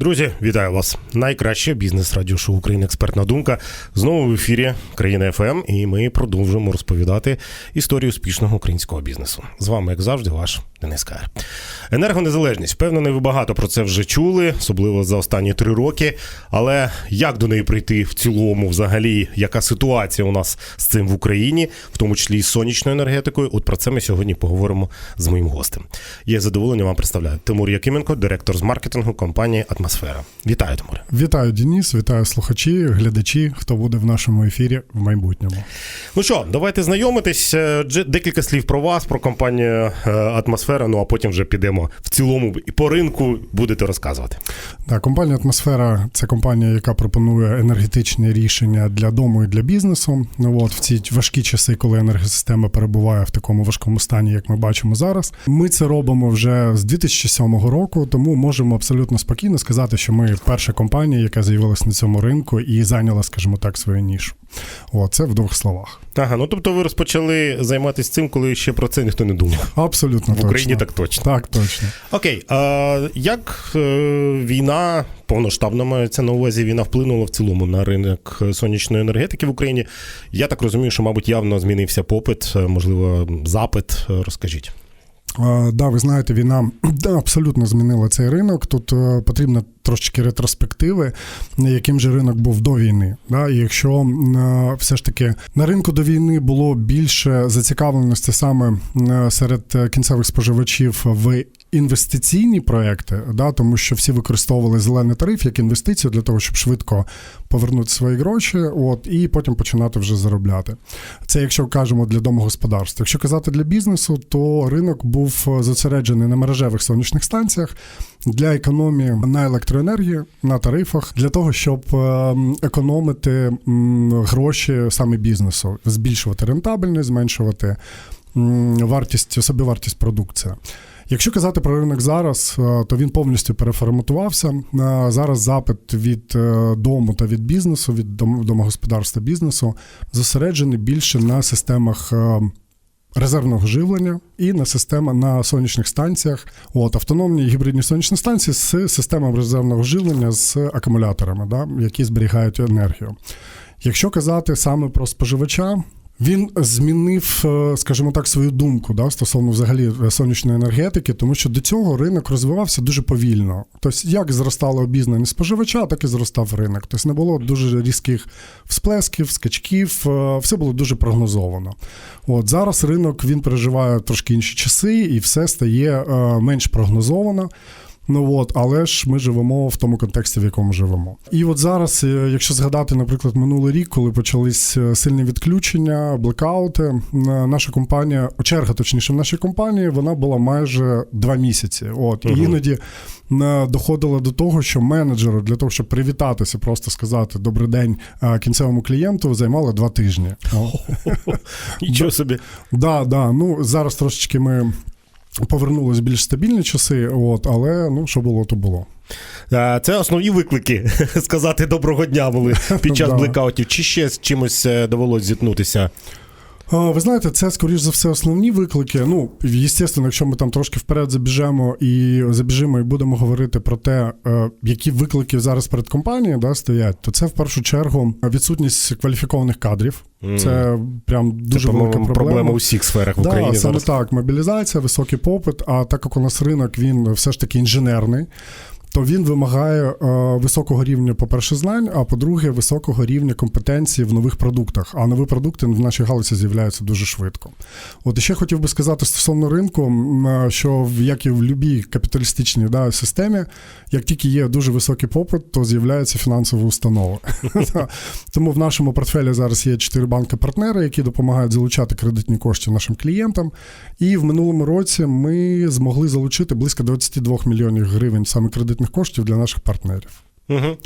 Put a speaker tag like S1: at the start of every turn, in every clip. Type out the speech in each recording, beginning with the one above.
S1: Друзі, вітаю вас! Найкраще бізнес радіошоу Україна Експертна Думка. Знову в ефірі Країна ФМ, і ми продовжуємо розповідати історію успішного українського бізнесу. З вами, як завжди, ваш Денис Каєр. Енергонезалежність. Впевнений, ви багато про це вже чули, особливо за останні три роки. Але як до неї прийти в цілому, взагалі, яка ситуація у нас з цим в Україні, в тому числі і з сонячною енергетикою? От про це ми сьогодні поговоримо з моїм гостем. Є задоволення вам представляю Тимур Якименко, директор з маркетингу компанії Атмосфера. Вітаю, Тимур.
S2: Вітаю, Денис, вітаю слухачі, глядачі, хто буде в нашому ефірі в майбутньому.
S1: Ну що, давайте знайомитись. Е, Декілька слів про вас, про компанію е, Атмосфера. Ну а потім вже підемо в цілому і по ринку будете розказувати.
S2: Так, компанія Атмосфера це компанія, яка пропонує енергетичні рішення для дому і для бізнесу. Ну от в ці важкі часи, коли енергосистема перебуває в такому важкому стані, як ми бачимо зараз. Ми це робимо вже з 2007 року, тому можемо абсолютно спокійно сказати, що ми перша компанія, яка з'явилась на цьому ринку і зайняла, скажімо так, свою нішу. От це в двох словах.
S1: Ага, ну тобто ви розпочали займатися цим, коли ще про це ніхто не думав.
S2: Абсолютно
S1: В Україні так точно.
S2: Так, точно.
S1: Окей, а як е, війна повноштабна мається на увазі, війна вплинула в цілому на ринок сонячної енергетики в Україні? Я так розумію, що, мабуть, явно змінився попит, е, можливо, запит. Розкажіть.
S2: Е, Да, ви знаєте, війна абсолютно змінила цей ринок. Тут потрібна потрібно трошечки ретроспективи, яким же ринок був до війни. Да? І якщо е, все ж таки на ринку до війни було більше зацікавленості саме е, серед е, кінцевих споживачів в інвестиційні проекти, да, тому що всі використовували зелений тариф як інвестицію для того, щоб швидко повернути свої гроші, от і потім починати вже заробляти. Це якщо кажемо для домогосподарства. Якщо казати для бізнесу, то ринок був зосереджений на мережевих сонячних станціях для економії на електроенергії, на тарифах, для того, щоб е, економити гроші саме бізнесу, збільшувати рентабельність, зменшувати вартість, собівартість продукції. Якщо казати про ринок зараз, е, то він повністю переформатувався. Е, Зараз запит від е, дому та від бізнесу, від домогосподарства бізнесу зосереджений більше на системах. Резервного живлення і на система на сонячних станціях, от автономні гібридні сонячні станції з системами резервного живлення з акумуляторами, да, які зберігають енергію. Якщо казати саме про споживача, він змінив, е, скажімо так, свою думку да, стосовно взагалі е, сонячної енергетики, тому що до цього ринок розвивався дуже повільно. Тобто, як зростало обізнаність споживача, так і зростав ринок. Тобто не було дуже різких всплесків, скачків, е, все було дуже прогнозовано. От зараз ринок він переживає трошки інші часи, і все стає менш прогнозовано. Ну от, але ж ми живемо в тому контексті, в якому живемо. І от зараз, е, якщо згадати, наприклад, минулий рік, коли почались е, сильні відключення, блекаути, е, наша компанія, черга, точніше, в нашій компанії, вона була майже два місяці. От і
S1: Мгм.
S2: іноді доходило до того, що менеджеру для того, щоб привітатися, просто сказати добрий день кінцевому клієнту, займало два тижні.
S1: Нічого собі.
S2: Да, да. Ну зараз трошечки ми. Повернулись більш стабільні часи, от, але ну що було, то було.
S1: Е, Це основні виклики сказати доброго дня були під час блекаутів. Чи ще з чимось е, довелось зіткнутися?
S2: Ви знаєте, це скоріш за все основні виклики. Ну, звісно, якщо ми там трошки вперед забіжемо і забіжимо і будемо говорити про те, е, які виклики зараз перед компанією да, стоять, то це в першу чергу відсутність кваліфікованих кадрів. Це прям дуже
S1: Це,
S2: велика проблема.
S1: проблема у всіх сферах в
S2: Да,
S1: Україні
S2: саме
S1: зараз.
S2: так, мобілізація, високий попит. А так як у нас ринок він все ж таки інженерний, то він вимагає е, високого рівня, по-перше, знань, а по-друге, високого рівня компетенції в нових продуктах. А нові продукти в нашій галузі з'являються дуже швидко. От і ще хотів би сказати стосовно ринку, е, що в- як і в будь-якій капіталістичній да, системі, як тільки є дуже високий попит, то з'являються фінансові установи. Тому в нашому портфелі зараз є чотири банки-партнери, які допомагають залучати кредитні кошти нашим клієнтам. І в минулому році ми змогли залучити близько 22 мільйонів гривень саме кредитних коштів для наших партнерів.
S1: Угу.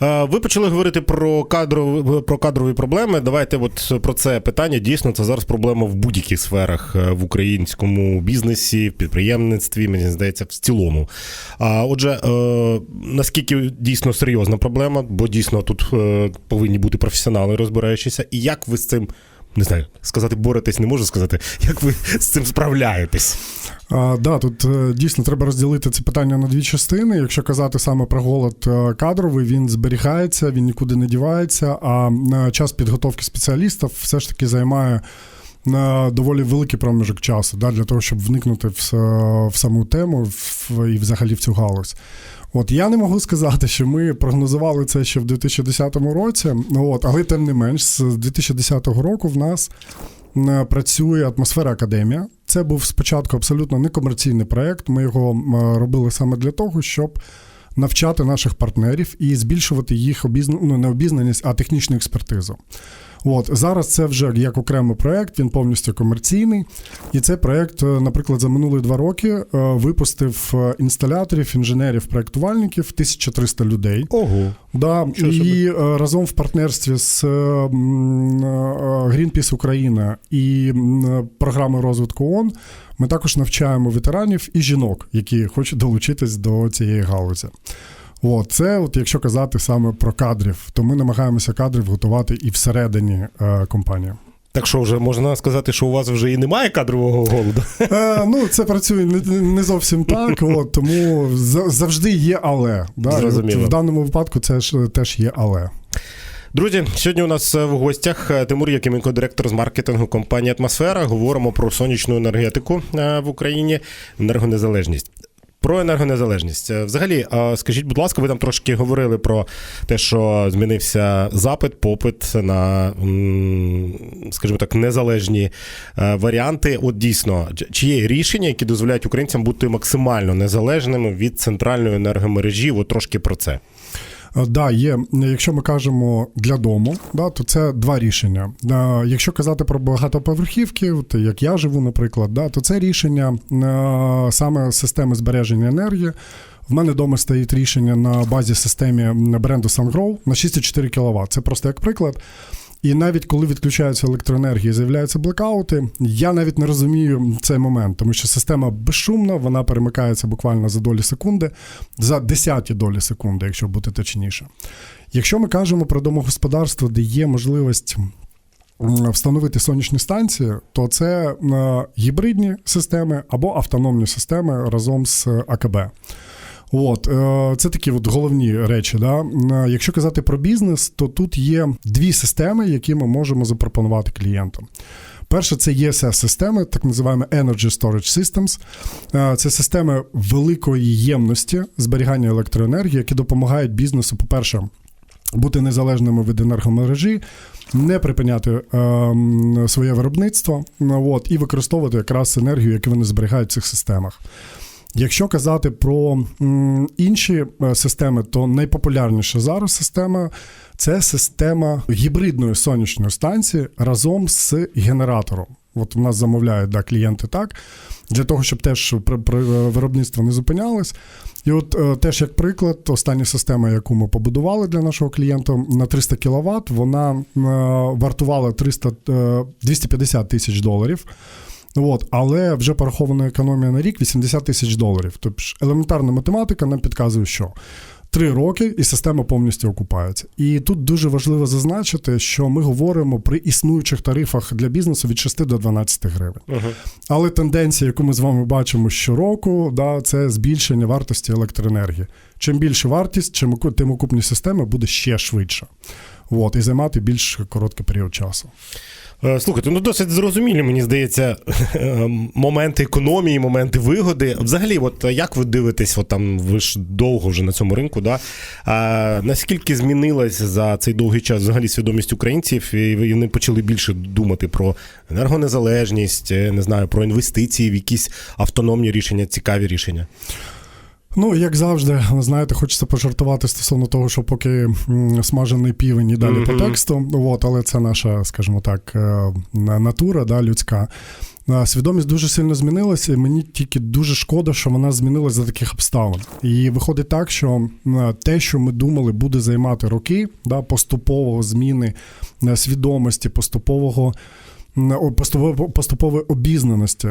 S1: Ви почали говорити про кадрові, про кадрові проблеми. Давайте от про це питання. Дійсно, це зараз проблема в будь-яких сферах е, в українському бізнесі, в підприємництві, мені здається, в цілому. А отже, е, наскільки дійсно серйозна проблема, бо дійсно тут е, повинні бути професіонали, розбираючися, і як ви з цим не знаю, сказати боретесь, не можу сказати. Як ви з цим справляєтесь?
S2: А, да, тут е, дійсно треба розділити це питання на дві частини. Якщо казати саме про голод е, кадровий, він зберігається, він нікуди не дівається. А е, час підготовки спеціалістів все ж таки займає е, доволі великий проміжок часу да, для того, щоб вникнути в, в саму тему в, і взагалі в цю галузь. От я не можу сказати, що ми прогнозували це ще в 2010 році. От, але тим не менш, з 2010 року в нас працює атмосфера академія. Це був спочатку абсолютно некомерційний проєкт. Ми його робили саме для того, щоб навчати наших партнерів і збільшувати їх обізна... ну, не обізнаність, а технічну експертизу. От зараз це вже як окремий проєкт, він повністю комерційний. І цей проєкт, е, наприклад, за минулі два роки е, випустив е, інсталяторів, інженерів, проєктувальників 1300 людей.
S1: Ого.
S2: Да,
S1: Що
S2: і е, разом в партнерстві з Greenpeace Україна і м, програми розвитку ООН ми також навчаємо ветеранів і жінок, які хочуть долучитись до цієї галузі. От, це, от, якщо казати саме про кадрів, то ми намагаємося кадрів готувати і всередині е, компанії.
S1: Так що вже можна сказати, що у вас вже і немає кадрового голоду?
S2: Е, ну, це працює не, не зовсім так, от, тому завжди є але. Да?
S1: Зрозуміло.
S2: в даному випадку це ж теж є але.
S1: Друзі, сьогодні у нас е, в гостях е, Тимур Якименко, директор з маркетингу компанії Атмосфера. Говоримо про сонячну енергетику е, в Україні, енергонезалежність. Про енергонезалежність. Е, Взагалі, е, скажіть, будь ласка, ви там трошки говорили про те, що змінився запит, попит на, скажімо так, незалежні е, варіанти. От дійсно, чи є рішення, які дозволяють українцям бути максимально незалежними від центральної енергомережі? От трошки про це.
S2: Е, Да, є. Якщо ми кажемо для дому, да, то це два рішення. Е, Якщо казати про багатоповерхівки, то як я живу, наприклад, да, то це рішення е, саме системи збереження енергії. В мене вдома стоїть рішення на базі системи бренду SunGrow на 6,4 кВт. Це просто як приклад. І навіть коли відключаються електроенергія, з'являються блекаути, я навіть не розумію цей момент, тому що система безшумна, вона перемикається буквально за долі секунди, за десяті долі секунди, якщо бути точніше. Якщо ми кажемо про домогосподарство, де є можливість встановити сонячні станції, то це е, гібридні системи або автономні системи разом з АКБ. От, е, це такі от головні речі. Да? Е, Якщо казати про бізнес, то тут є дві системи, які ми можемо запропонувати клієнтам. Перше, це ESS-системи, так називаємо Energy Storage Systems. Е, Це системи великої ємності зберігання електроенергії, які допомагають бізнесу, по-перше, бути незалежними від енергомережі, не припиняти е, своє виробництво ну, от, і використовувати якраз енергію, яку вони зберігають в цих системах. Якщо казати про інші е, системи, то найпопулярніша зараз система це система гібридної сонячної станції разом з генератором. От у нас замовляють да, клієнти так, для того, щоб теж при, виробництво не зупинялось. І от е, теж як приклад, остання система, яку ми побудували для нашого клієнта на 300 кВт, вона е, вартувала 300, е, 250 тисяч доларів. От, але вже порахована економія на рік 80 тисяч доларів. Тобто елементарна математика нам підказує, що три роки і система повністю окупається. І тут дуже важливо зазначити, що ми говоримо при існуючих тарифах для бізнесу від 6 до 12 гривень.
S1: Угу.
S2: Але тенденція, яку ми з вами бачимо щороку, да, це збільшення вартості електроенергії. Чим більше вартість, чим тим окупні системи буде ще швидше. От, і займати більш короткий період часу.
S1: Е, Слухайте, ну досить зрозумілі, мені здається, моменти економії, моменти вигоди. Взагалі, от е, як ви дивитесь, от там ви ж довго вже на цьому ринку, да? А, наскільки змінилась за цей довгий час взагалі свідомість українців, і вони почали більше думати про енергонезалежність, е, не знаю, про інвестиції в якісь автономні рішення, цікаві рішення?
S2: Ну, як завжди, знаєте, хочеться пожартувати стосовно того, що поки смажений півень і далі
S1: Мгм.
S2: по тексту, от, але це наша, скажімо так, е, натура да, людська. Свідомість дуже сильно змінилася, і мені тільки дуже шкода, що вона змінилася за таких обставин. І виходить так, що те, що ми думали, буде займати роки, да, поступового зміни е, свідомості, поступового поступової обізнаності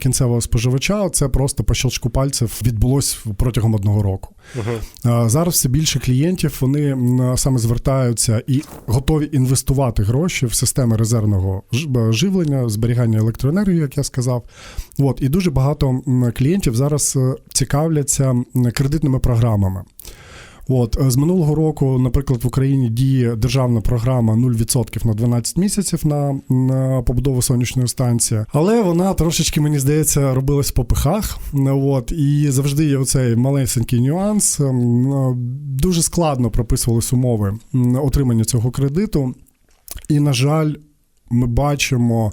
S2: кінцевого споживача, це просто по щелчку пальців відбулось протягом одного року. А Зараз все більше клієнтів вони саме звертаються і готові інвестувати гроші в системи резервного живлення, зберігання електроенергії, як я сказав. От і дуже багато клієнтів зараз е, цікавляться кредитними програмами. От е, з минулого року, наприклад, в Україні діє державна програма 0% на 12 місяців на, на побудову сонячної станції, але вона трошечки, мені здається, робилась по пихах. От і завжди є оцей малесенький нюанс. Ем, е, Дуже складно прописувались умови отримання цього кредиту. І, на жаль, ми бачимо.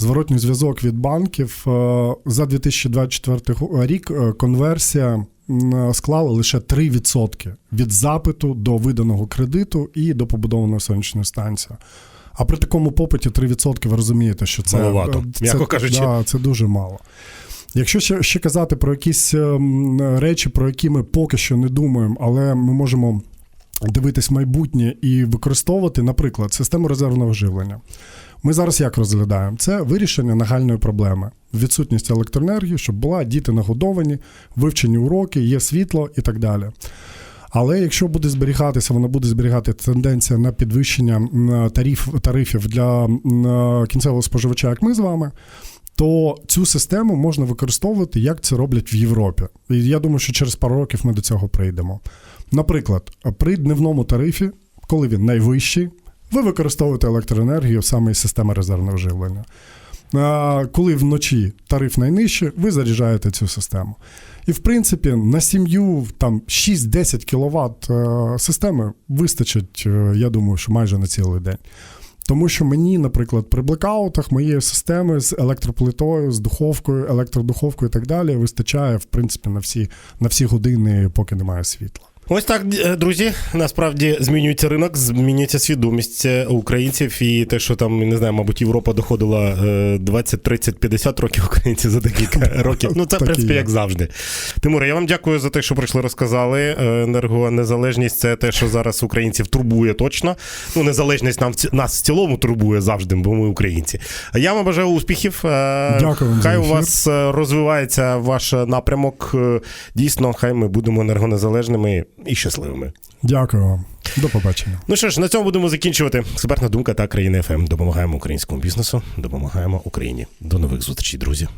S2: Зворотній зв'язок від банків Е, за 2024 рік конверсія склала лише 3% від запиту до виданого кредиту і до побудованої сонячної станції. А при такому попиті 3% ви розумієте, що це,
S1: Маловато,
S2: е, це,
S1: кажучи.
S2: Да, це дуже мало. Якщо ще, ще казати про якісь ем, речі, про які ми поки що не думаємо, але ми можемо дивитись майбутнє і використовувати, наприклад, систему резервного живлення. Ми зараз як розглядаємо? Це вирішення нагальної проблеми. Відсутність електроенергії, щоб була діти нагодовані, вивчені уроки, є світло і так далі. Але якщо буде зберігатися, вона буде зберігати тенденція на підвищення тариф, тарифів для кінцевого споживача, як ми з вами, то цю систему можна використовувати, як це роблять в Європі. І я думаю, що через пару років ми до цього прийдемо. Наприклад, при дневному тарифі, коли він найвищий, ви використовуєте електроенергію саме із системи резервного живлення. Коли вночі тариф найнижчий, ви заряджаєте цю систему. І в принципі на сім'ю там 6-10 кВт е, системи вистачить, е, я думаю, що майже на цілий день. Тому що мені, наприклад, при блекаутах моєї системи з електроплитою, з духовкою, електродуховкою і так далі вистачає в принципі на всі, на всі години, поки немає світла.
S1: Ось так, е, друзі. Насправді змінюється ринок, змінюється свідомість е, українців, і те, що там не знаю, мабуть, Європа доходила е, 20, 30, 50 років українців за декілька років. Ну це в принципі як завжди. Тимуре, я вам дякую за те, що прийшли, розказали. Е, Енергонезалежність це те, що зараз українців турбує точно. Ну, незалежність нам нас в цілому турбує завжди, бо ми українці. Я вам бажаю успіхів.
S2: Дякую
S1: Хай у вас розвивається ваш напрямок. Дійсно, хай ми будемо енергонезалежними і щасливими.
S2: Дякую вам. До побачення.
S1: Ну що ж, на цьому будемо закінчувати. Експертна думка та країна ФМ. Допомагаємо українському бізнесу, допомагаємо Україні. До нових зустрічей, друзі.